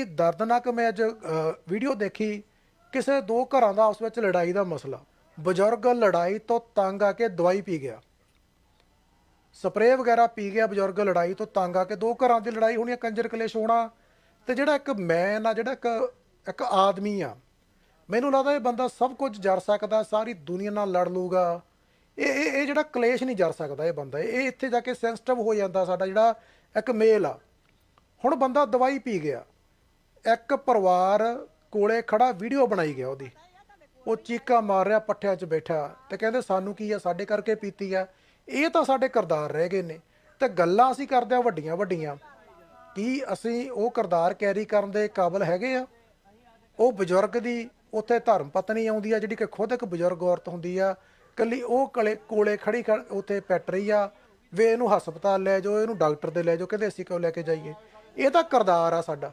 ਹੀ ਦਰਦਨਾਕ ਮੈਂ ਅੱਜ ਵੀਡੀਓ ਦੇਖੀ। ਕਿਸੇ ਦੋ ਘਰਾਂ ਦਾ ਉਸ ਵਿੱਚ ਲੜਾਈ ਦਾ ਮਸਲਾ। ਬਜ਼ੁਰਗ ਲੜਾਈ ਤੋਂ ਤੰਗ ਆ ਕੇ ਦਵਾਈ ਪੀ ਗਿਆ। ਸਪਰੇਅ ਵਗੈਰਾ ਪੀ ਗਿਆ ਬਜ਼ੁਰਗ ਲੜਾਈ ਤੋਂ ਤੰਗ ਆ ਕੇ। ਦੋ ਘਰਾਂ ਦੀ ਲੜਾਈ ਹੋਣੀ ਕੰਜਰ ਕਲੇਸ਼ ਹੋਣਾ। ਤੇ ਜਿਹੜਾ ਇੱਕ ਮੈਨ ਆ, ਜਿਹੜਾ ਇੱਕ ਇੱਕ ਆਦਮੀ ਆ, ਮੈਨੂੰ ਲੱਗਦਾ ਇਹ ਬੰਦਾ ਸਭ ਕੁਝ ਜਰ ਸਕਦਾ, ਸਾਰੀ ਦੁਨੀਆ ਨਾਲ ਲੜ ਲੂਗਾ। ਇਹ ਇਹ ਇਹ ਜਿਹੜਾ ਕਲੇਸ਼ ਨਹੀਂ ਜਰ ਸਕਦਾ ਇਹ ਬੰਦਾ। ਇਹ ਇੱਥੇ ਜਾ ਕੇ ਸੈਂਸਿਟਿਵ ਹੋ ਜਾਂਦਾ ਸਾਡਾ ਜਿਹੜਾ ਇੱਕ ਮੇਲ ਆ। ਹੁਣ ਬੰਦਾ ਦਵਾਈ ਪੀ ਗਿਆ। ਇੱਕ ਪਰਿਵਾਰ ਕੋਲੇ ਖੜਾ ਵੀਡੀਓ ਬਣਾਈ ਗਿਆ ਉਹਦੀ। ਉਹ ਚੀਕਾ ਮਾਰ ਰਿਹਾ, ਪੱਠਿਆਂ 'ਚ ਬੈਠਾ ਤੇ ਕਹਿੰਦੇ ਸਾਨੂੰ ਕੀ ਆ, ਸਾਡੇ ਕਰਕੇ ਪੀਤੀ ਆ। ਇਹ ਤਾਂ ਸਾਡੇ ਕਰਦਾਰ ਰਹਿ ਗਏ ਨੇ ਤੇ ਗੱਲਾਂ ਅਸੀਂ ਕਰਦੇ ਆ ਵੱਡੀਆਂ ਵੱਡੀਆਂ। ਕੀ ਅਸੀਂ ਉਹ ਕਰਦਾਰ ਕੈਰੀ ਕਰਨ ਦੇ ਕਾਬਿਲ ਹੈਗੇ ਆ? ਉਹ ਬਜ਼ੁਰਗ ਦੀ ਉੱਥੇ ਧਰਮ ਪਤਨੀ ਆਉਂਦੀ ਆ, ਜਿਹੜੀ ਕਿ ਖੁਦ ਇੱਕ ਬਜ਼ੁਰਗ ਔਰਤ ਹੁੰਦੀ ਆ। ਕੱਲੀ ਉਹ ਕਲੇ, ਕੋਲੇ ਖੜੀ ਖੜ- ਉੱਥੇ ਪੈਟ ਰਹੀ ਆ। ਵੇ ਇਹਨੂੰ ਹਸਪਤਾਲ ਲੈ ਜਾਓ, ਇਹਨੂੰ ਡਾਕਟਰ ਦੇ ਲੈ ਜਾਓ, ਕਹਿੰਦੇ ਅਸੀਂ ਕਿਉਂ ਲੈ ਕੇ ਜਾਈਏ? ਇਹ ਤਾਂ ਕਰਦਾਰ ਆ ਸਾਡਾ।